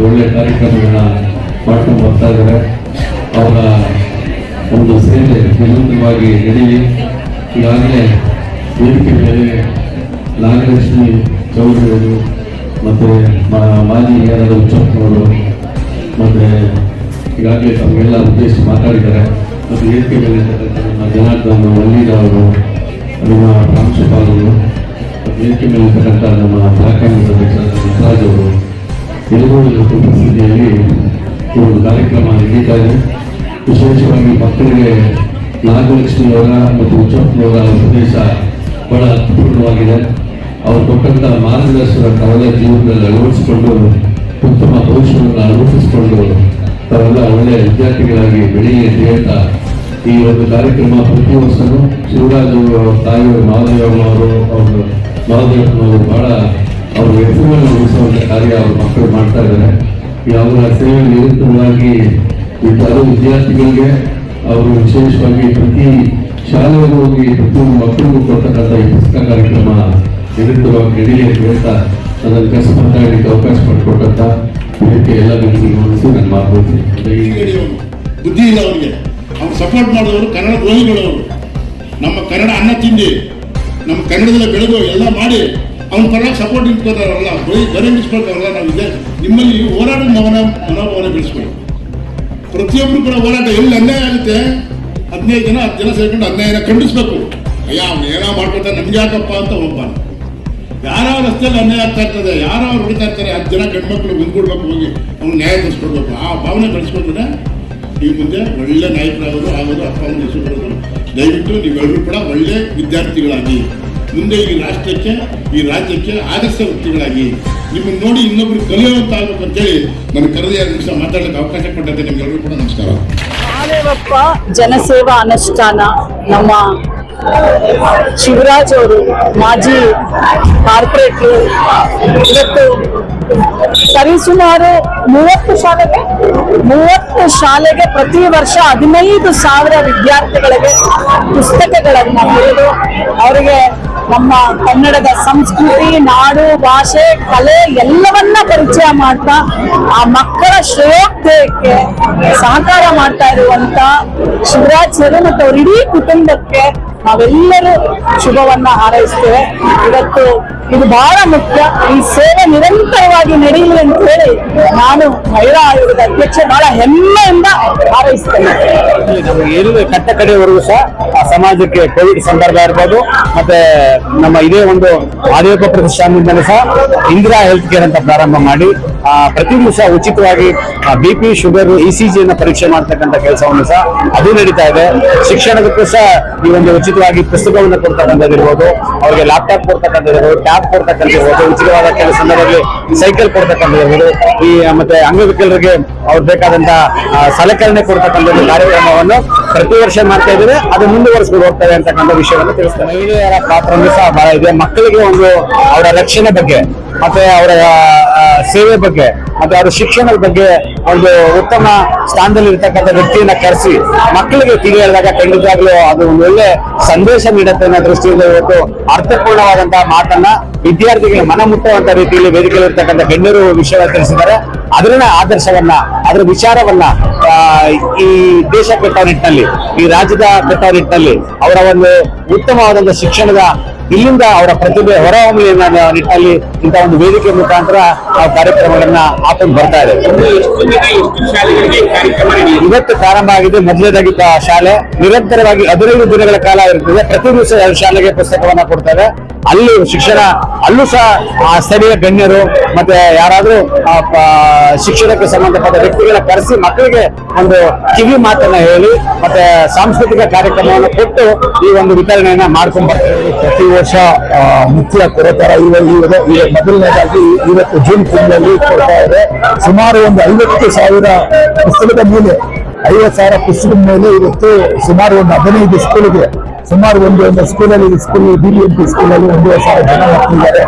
ಒಂದು ಒಳ್ಳೆಯ ಕಾರ್ಯಕ್ರಮಗಳನ್ನ ಮಾಡ್ಕೊಂಡು ಬರ್ತಾ ಇದ್ದಾರೆ. ಅವರ ಒಂದು ಸೇವೆ ನಿರಂತರವಾಗಿ ನಡೆಯಲಿ. ಈಗಾಗಲೇ ವೇದಿಕೆ ಮೇಲೆ ನಾಗಲಕ್ಷ್ಮಿ ಚೌಧರಿ ಅವರು ಮತ್ತು ಮಾಜಿ ಏನಾದರೂ ಉಚ್ಚಪ್ಪನವರು ಮತ್ತು ಈಗಾಗಲೇ ತಮಗೆಲ್ಲ ಉದ್ದೇಶ ಮಾತಾಡಿದ್ದಾರೆ. ಮತ್ತು ವೇದಿಕೆ ಮೇಲೆ ನಮ್ಮ ಜನಾರ್ದನ್ ಮಲ್ಲಿದ ಅವರು, ನಮ್ಮ ಪ್ರಾಂಶುಪಾಲರು, ಮತ್ತು ವೇದಿಕೆ ಮೇಲೆ ಇರ್ತಕ್ಕಂಥ ನಮ್ಮ ಬ್ಲಾಕ್ ಆ್ಯಂಡ್ ನಟರಾಜ್ ಅವರು ಎಲ್ಲರೂ ಉಪಸ್ಥಿತಿಯಲ್ಲಿ ಈ ಒಂದು ಕಾರ್ಯಕ್ರಮ ನಡೀತಾ ಇದೆ. ವಿಶೇಷವಾಗಿ ಮಕ್ಕಳಿಗೆ ನಾಗಲಕ್ಷ್ಮಿಯವರ ಮತ್ತು ಉಚ್ಚಪ್ಪನವರ ಉಪದೇಶ ಬಹಳ ಅರ್ಥಪೂರ್ಣವಾಗಿದೆ ಅವರು ಕೊಟ್ಟಂಥ ಮಾರ್ಗದರ್ಶನ ತಾವೆಲ್ಲ ಜೀವನದಲ್ಲಿ ಅಳವಡಿಸಿಕೊಂಡು ಉತ್ತಮ ಭವಿಷ್ಯವನ್ನು ಅಳವಡಿಸಿಕೊಂಡು ತಾವೆಲ್ಲ ಒಳ್ಳೆಯ ವಿದ್ಯಾರ್ಥಿಗಳಾಗಿ ಬೆಳೆಯಲಿ ಅಂತ ಈ ಒಂದು ಕಾರ್ಯಕ್ರಮ ಪ್ರತಿ ವರ್ಷನೂ ಶಿವರಾಜ್ ತಾಯಿಯವರು ಮಹಾದೇವಮ್ಮ ಅವರು ಅವರು ಮಹಾದೇವಪ್ಪನವರು ಬಹಳ ಅವ್ರ ಹೆಸರನ್ನು ಉಳಿಸುವಂತ ಕಾರ್ಯ ಅವ್ರ ಮಕ್ಕಳು ಮಾಡ್ತಾ ಇದ್ದಾರೆ. ಯಾವ ಸೇವೆ ನಿರಂತರವಾಗಿ ಹಲವು ವಿದ್ಯಾರ್ಥಿಗಳಿಗೆ ಅವರು ವಿಶೇಷವಾಗಿ ಪ್ರತಿ ಶಾಲೆಗೂ ಹೋಗಿ ಪ್ರತಿಯೊಂದು ಮಕ್ಕಳಿಗೂ ಕೊಡ್ತಕ್ಕಂಥ ಈ ಪುಸ್ತಕ ಕಾರ್ಯಕ್ರಮ ನಿರಂತರವಾಗಿ ನಡೀಲಿ ಅಂತ ನನ್ನನ್ನು ಕೆಲಸ ಮಾತಾಡಲಿಕ್ಕೆ ಅವಕಾಶ ಮಾಡಿಕೊಟ್ಟಂತ ಇದಕ್ಕೆ ಎಲ್ಲ ಗಮನಿಸಿ ನನ್ನ ಮಾಡ್ಬೋದು ಬುದ್ಧಿ ಇಲ್ಲ ಅವರಿಗೆ. ಅವ್ರು ಸಪೋರ್ಟ್ ಮಾಡಿದವರು ಕನ್ನಡ ದ್ರೋಹಿಗಳವರು. ನಮ್ಮ ಕನ್ನಡ ಅನ್ನ ತಿಂಡಿ, ನಮ್ಮ ಕನ್ನಡದಲ್ಲಿ ಬೆಳೆದು ಎಲ್ಲ ಮಾಡಿ. ಅವ್ನ ಪರ ಸಪೋರ್ಟ್ ಇಟ್ಕೋತಾರಲ್ಲ ಬರೀ ಗೌರವಿಸ್ಕೊಳ್ತಾರಲ್ಲ ನಾವು ನಿಮ್ಮಲ್ಲಿ ಹೋರಾಟ ಮೌನ, ಮನೋಭಾವನೆ ಬೆಳೆಸ್ಕೊಳ್ಳಿ. ಪ್ರತಿಯೊಬ್ಬರು ಕೂಡ ಹೋರಾಟ ಎಲ್ಲಿ ಅನ್ಯಾಯ ಆಗುತ್ತೆ, ಹದಿನೈದು ಜನ, ಹತ್ತು ಜನ ಸೇರ್ಕೊಂಡು ಅನ್ಯಾಯನ ಖಂಡಿಸ್ಬೇಕು. ಅಯ್ಯ, ಅವ್ನು ಏನೋ ನಮ್ಗೆ ಯಾಕಪ್ಪ ಅಂತ ಒಬ್ಬ ಯಾರೋ ರಸ್ತೆಯಲ್ಲಿ ಅನ್ಯಾಯ ಆಗ್ತಾ ಇರ್ತದೆ ಯಾರೋ ಅವ್ರು ಹೊಡಿತಾ ಇರ್ತಾರೆ, ಹತ್ತು ಜನ ಗಂಡ್ಮಕ್ಳು ಮುಂದ್ಕೊಡ್ಬೇಕು ಹೋಗಿ ಅವ್ನು ನ್ಯಾಯ ತರಿಸ್ಕೊಡ್ಬೇಕು. ಆ ಭಾವನೆ ಬೆಳೆಸ್ಕೊಂಡ್ರೆ ಈ ಮುಂದೆ ಒಳ್ಳೆ ನಾಯಕರಾಗೋದು, ಆಗೋದು, ಅಪ್ಪ ಅಮ್ಮನ ಹೆಸರು ದಯವಿಟ್ಟು ನೀವೆಲ್ಲರೂ ಕೂಡ ಒಳ್ಳೆ ವಿದ್ಯಾರ್ಥಿಗಳಾಗಿ ಮುಂದೆ ಈ ರಾಷ್ಟ್ರಕ್ಕೆ, ಈ ರಾಜ್ಯಕ್ಕೆ ಆದರ್ಶ ವ್ಯಕ್ತಿಗಳಾಗಿ. ನಿಮ್ಮನ್ನು ನೋಡಿ ಇನ್ನೊಬ್ರು ಕಲಿಯುವಂತ ಆಗ್ಬೇಕು ಅಂತೇಳಿ ನನ್ನ ಕರೆದ ನಿಮಿಷ ಅವಕಾಶ ಕೊಟ್ಟಂತೆ ನಿಮ್ಗೆಲ್ಲರೂ ಕೂಡ ನಮಸ್ಕಾರ. ಮಹಾದೇವಪ್ಪ ಜನಸೇವಾ ಅನುಷ್ಠಾನ ನಮ್ಮ ಶಿವರಾಜ್ ಅವರು, ಮಾಜಿ ಕಾರ್ಪೊರೇಟ್ರು, ಇವತ್ತು ಸರಿಸುಮಾರು ಮೂವತ್ತು ಶಾಲೆಗೆ ಮೂವತ್ತು ಶಾಲೆಗೆ ಪ್ರತಿ ವರ್ಷ ಹದಿನೈದು ಸಾವಿರ ವಿದ್ಯಾರ್ಥಿಗಳಿಗೆ ಪುಸ್ತಕಗಳನ್ನು ಬರೆದು ಅವರಿಗೆ ನಮ್ಮ ಕನ್ನಡದ ಸಂಸ್ಕೃತಿ, ನಾಡು, ಭಾಷೆ, ಕಲೆ ಎಲ್ಲವನ್ನ ಪರಿಚಯ ಮಾಡ್ತಾ, ಆ ಮಕ್ಕಳ ಶ್ರೇಯೋದಯಕ್ಕೆ ಸಹಕಾರ ಮಾಡ್ತಾ ಇರುವಂತ ಶಿವರಾಜ್ ಸರ್ ಮತ್ತು ಅವ್ರ ಇಡೀ ಕುಟುಂಬಕ್ಕೆ ನಾವೆಲ್ಲರೂ ಶುಭವನ್ನ ಹಾರೈಸ್ತೇವೆ. ಇವತ್ತು ಇದು ಬಹಳ ಮುಖ್ಯ. ಈ ಸೇವೆ ನಿರಂತರವಾಗಿ ನಡೆಯಲಿ ಅಂತ ಹೇಳಿ ನಾನು ಮಹಿಳಾ ಆಯೋಗದ ಅಧ್ಯಕ್ಷೆ ಬಹಳ ಹೆಮ್ಮೆಯಿಂದ ಹಾರೈಸ್ತೇನೆ. ಎಲ್ಲಿ ಕಟ್ಟ ಕಡೆಯವರೆಗೂ ಸಹ ಆ ಸಮಾಜಕ್ಕೆ ಕೋವಿಡ್ ಸಂದರ್ಭ ಇರ್ಬೋದು, ಮತ್ತೆ ನಮ್ಮ ಇದೇ ಒಂದು ಆರೋಗ್ಯ ಪ್ರತಿಷ್ಠಾನದಿಂದಲೂ ಸಹ ಇಂದಿರಾ ಹೆಲ್ತ್ ಕೇರ್ ಅಂತ ಪ್ರಾರಂಭ ಮಾಡಿ ಪ್ರತಿ ದಿವಸ ಉಚಿತವಾಗಿ B P sugar E C ಜಿಯನ್ನು ಪರೀಕ್ಷೆ ಮಾಡ್ತಕ್ಕಂಥ ಕೆಲಸವನ್ನು ಸಹ ಅದು ನಡೀತಾ ಇದೆ. ಶಿಕ್ಷಣದಕ್ಕೂ ಸಹ ಈ ಒಂದು ಉಚಿತವಾಗಿ ಪುಸ್ತಕವನ್ನು ಕೊಡ್ತಕ್ಕಂಥದ್ದಿರ್ಬೋದು, ಅವರಿಗೆ ಲ್ಯಾಪ್ಟಾಪ್ ಕೊಡ್ತಕ್ಕಂಥದ್ದಿರ್ಬೋದು ಟ್ಯಾಬ್ ಕೊಡ್ತಕ್ಕಂಥದ್ದಿರ್ಬೋದು, ಉಚಿತವಾದ ಕೆಲವು ಸಂದರ್ಭದಲ್ಲಿ ಸೈಕಲ್ ಕೊಡ್ತಕ್ಕಂಥದ್ದಿರ್ಬೋದು, ಈ, ಮತ್ತೆ ಅಂಗವಿಕಲರಿಗೆ ಅವ್ರು ಬೇಕಾದಂತಹ ಸಲಕರಣೆ ಕೊಡ್ತಕ್ಕಂಥ ಒಂದು ಕಾರ್ಯಕ್ರಮವನ್ನು ಪ್ರತಿ ವರ್ಷ ಮಾಡ್ತಾ ಇದ್ದಾರೆ ಅದು ಮುಂದುವರಿಸ್ಕೊಂಡು ಹೋಗ್ತಾರೆ ಅಂತಕ್ಕಂಥ ವಿಷಯವನ್ನು ತಿಳಿಸ್ತಾರೆ ಮಹಿಳೆಯರ ಪಾತ್ರ ಸಹ ಬಹಳ ಇದೆ. ಮಕ್ಕಳಿಗೆ ಒಂದು ಅವರ ರಕ್ಷಣೆ ಬಗ್ಗೆ, ಮತ್ತೆ ಅವರ ಸೇವೆ ಬಗ್ಗೆ ಮತ್ತೆ ಅವರ ಶಿಕ್ಷಣದ ಬಗ್ಗೆ ಒಂದು ಉತ್ತಮ ಸ್ಥಾನದಲ್ಲಿ ಇರ್ತಕ್ಕಂಥ ವ್ಯಕ್ತಿಯನ್ನ ಕರೆಸಿ, ಮಕ್ಕಳಿಗೆ ತಿಳಿ ಹೇಳಿದಾಗ ಖಂಡಿತವಾಗ್ಲೂ ಅದು ಒಂದು ಒಳ್ಳೆ ಸಂದೇಶ ನೀಡುತ್ತೆ ಅನ್ನೋ ದೃಷ್ಟಿಯಿಂದ ಇವತ್ತು ಅರ್ಥಪೂರ್ಣವಾದಂತಹ ಮಾತನ್ನ ವಿದ್ಯಾರ್ಥಿಗಳಿಗೆ ಮನ ಮುಟ್ಟುವಂತ ರೀತಿಯಲ್ಲಿ ವೇದಿಕೆಯಲ್ಲಿ ಇರ್ತಕ್ಕಂಥ ಗಣ್ಯರು ವಿಷಯ ತಿಳಿಸಿದ್ದಾರೆ. ಅದರಿಂದ ಆದರ್ಶವನ್ನ, ಅದರ ವಿಚಾರವನ್ನ ಈ ದೇಶ ಕೆಟ್ಟ ನಿಟ್ಟಿನಲ್ಲಿ, ಈ ರಾಜ್ಯದ ಕೆಟ್ಟ ನಿಟ್ಟಿನಲ್ಲಿ ಅವರ ಒಂದು ಉತ್ತಮವಾದಂತಹ ಶಿಕ್ಷಣದ ಇಲ್ಲಿಂದ ಅವರ ಪ್ರತಿಭೆ ಹೊರಹೊಮ್ಮಲಿ ಅನ್ನೋ ನಿಟ್ಟಿನಲ್ಲಿ ಇಂಥ ಒಂದು ವೇದಿಕೆ ಮುಖಾಂತರ ನಾವು ಕಾರ್ಯಕ್ರಮಗಳನ್ನ ಹಾಕೊಂಡು ಬರ್ತಾ ಇದ್ದೇವೆ ಇವತ್ತು ಪ್ರಾರಂಭ ಆಗಿದೆ, ಮೊದಲನೇದಾಗಿ ಕ- ಶಾಲೆ. ನಿರಂತರವಾಗಿ ಹದಿನೈದು ದಿನಗಳ ಕಾಲ ಇರುತ್ತದೆ. ಪ್ರತಿ ದಿವಸ ಶಾಲೆಗೆ ಪುಸ್ತಕವನ್ನ ಕೊಡ್ತಾರೆ. ಅಲ್ಲಿ ಶಿಕ್ಷಣ, ಅಲ್ಲೂ ಸಹ ಸ್ಥಳೀಯ ಗಣ್ಯರು ಮತ್ತೆ ಯಾರಾದ್ರೂ ಶಿಕ್ಷಣಕ್ಕೆ ಸಂಬಂಧಪಟ್ಟ ವ್ಯಕ್ತಿಗಳ ಕರೆಸಿ ಮಕ್ಕಳಿಗೆ ಒಂದು ಕಿವಿ ಮಾತನ್ನ ಹೇಳಿ ಮತ್ತೆ ಸಾಂಸ್ಕೃತಿಕ ಕಾರ್ಯಕ್ರಮವನ್ನು ಕೊಟ್ಟು ಈ ಒಂದು ವಿತರಣೆಯನ್ನ ಮಾಡ್ಕೊಂಡ್ ಬರ್ತಾರೆ. ಪ್ರತಿ ವರ್ಷ ಮುಖ್ಯ ಕೊರತರ ಇವ- ಮೊದಲನೇದಾಗಿ ಇವತ್ತು ಜೂನ್ ತಿಂಗಳಲ್ಲಿ ಕೊಡ್ತಾ ಇದೆ. ಸುಮಾರು ಒಂದು ಐವತ್ತು ಸಾವಿರ ಪುಸ್ತಕದ ಮೇಲೆ, ಐವತ್ತು ಸಾವಿರ ಪುಸ್ತಕದ ಮೇಲೆ ಇವತ್ತು ಸುಮಾರು ಒಂದು ಹದಿನೈದು ಸ್ಕೂಲಿಗೆ ಸುಮಾರು ಒಂದು ಒಂದು ಸ್ಕೂಲಲ್ಲಿ ಸ್ಕೂಲ್ ಬಿ ಎಂ ಪಿ ಸ್ಕೂಲಲ್ಲಿ ಒಂದೂವರೆ ಸಾವಿರ ಜನ ಮಕ್ಕಳಿದ್ದಾರೆ.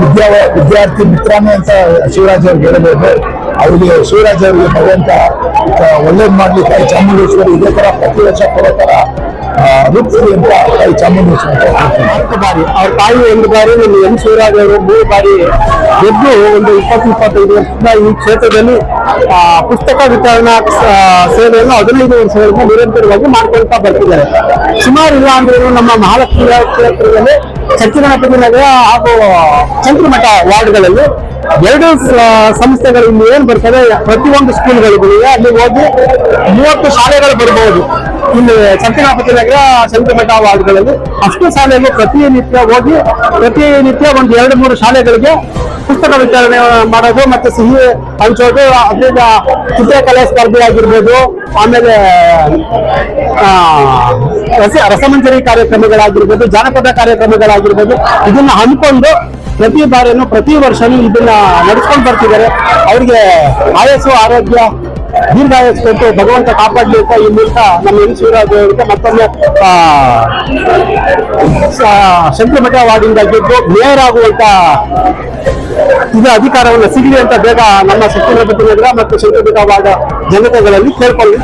ವಿದ್ಯಾ ವಿದ್ಯಾರ್ಥಿ ಮಿತ್ರಾನೇ ಅಂತ ಶಿವರಾಜ್ ಅವ್ರಿಗೆ ಹೇಳಬೇಕು ಅವರಿಗೆ ಶಿವರಾಜ್ ಅವರಿಗೆ ಭಗವಂತ ಒಳ್ಳೇದು ಒಳ್ಳೇದ್ ಮಾಡ್ಲಿ ತಾಯಿ ಚಾಮುಂಡೇಶ್ವರಿ ಇದೇ ತರ ಪ್ರತಿ ವರ್ಷ ಕೊಡೋ ತರ ಆ, ರೂಪಿಸ್ಲಿ ಅಂತ ತಾಯಿ ಚಾಮುಂಡೇಶ್ವರಿ ಹೇಳ್ತೀನಿ. ಬಾರಿ. ಅವ್ರ ತಾಯಿ ಒಂದು ಬಾರಿ ನಮ್ಮ ಎಂ ಶಿವರಾಜ್ ಅವರು ಮೂರು ಬಾರಿ ಗೆದ್ದು ಒಂದು ಇಪ್ಪತ್ತು ಇಪ್ಪತ್ತೈದು ವರ್ಷದಿಂದ ಈ ಕ್ಷೇತ್ರದಲ್ಲಿ ಪುಸ್ತಕ ವಿತರಣಾ ಸೇವೆಯನ್ನು ಹದಿನೈದು ವರ್ಷಗಳಿಂದ ನಿರಂತರವಾಗಿ ಮಾಡ್ಕೊಳ್ತಾ ಬರ್ತಿದ್ದಾರೆ. ಸುಮಾರು ಇಲ್ಲ ಅಂದ್ರೆ ನಮ್ಮ ಮಹಾಲಕ್ಷ್ಮಿ ಕ್ಷೇತ್ರದಲ್ಲಿ ಸತ್ಯಗಣಪತಿ ನಗರ ಹಾಗೂ ಚಂದ್ರಮಠ ವಾರ್ಡ್ಗಳಲ್ಲಿ ಎರಡು ಸಂಸ್ಥೆಗಳು ಇಲ್ಲಿ ಏನ್ ಬರ್ತದೆ ಪ್ರತಿಯೊಂದು ಸ್ಕೂಲ್ಗಳಿಗೂ ಅಲ್ಲಿ ಹೋಗಿ ಮೂವತ್ತು ಶಾಲೆಗಳು ಬರಬಹುದು ಇಲ್ಲಿ ಸತ್ಯಗಣಪತಿ ನಗರ ಚಂದ್ರಮಠ ವಾರ್ಡ್ಗಳಲ್ಲಿ ಅಷ್ಟು ಶಾಲೆಗೆ ಪ್ರತಿನಿತ್ಯ ಹೋಗಿ, ಪ್ರತಿನಿತ್ಯ ಒಂದು ಎರಡು, ಮೂರು ಶಾಲೆಗಳಿಗೆ ಪುಸ್ತಕ ವಿತರಣೆ ಮಾಡೋದು ಮತ್ತೆ ಸಿಹಿ ಹಂಚೋದು, ಅದರಿಂದ ಚಿತ್ರಕಲೆ ಸ್ಪರ್ಧೆ ಆಗಿರ್ಬೋದು, ಆಮೇಲೆ ರಸ, ರಸಮಂಜರಿ ಕಾರ್ಯಕ್ರಮಗಳಾಗಿರ್ಬೋದು, ಜಾನಪದ ಕಾರ್ಯಕ್ರಮಗಳಾಗಿರ್ಬೋದು, ಇದನ್ನ ಹಮ್ಮಿಕೊಂಡು ಪ್ರತಿ ಬಾರಿಯೂ ಪ್ರತಿ ವರ್ಷನೂ ಇದನ್ನ ನಡೆಸ್ಕೊಂಡು ಬರ್ತಿದ್ದಾರೆ. ಅವರಿಗೆ ಆಯಸ್ಸು, ಆರೋಗ್ಯ ಕೊಟ್ಟು ಭಗವಂತ ಕಾಪಾಡಲಿ ಅಂತ ಈ ಮೂಲಕ ನಮ್ಮ ಎನ್ ಶಿವರಾಜ್ ಅವರಿಗೆ ಮತ್ತೊಮ್ಮೆ ಶಂಕರಮಠ ವಾರ್ಡಿಂದ ಗೆದ್ದು ಮೇಯರ್ ಆಗುವಂತ ಇದು ಅಧಿಕಾರವನ್ನು ಸಿಗಲಿ ಅಂತ ಬೇಗ ನಮ್ಮ ಶಕ್ತಿ ನಗರ ಮತ್ತು ಶಂಕ್ರಮಠ ವಾರ್ಡ್ ಜನತೆಗಳಲ್ಲಿ ಕೇಳ್ಕೊಳ್ಳಿ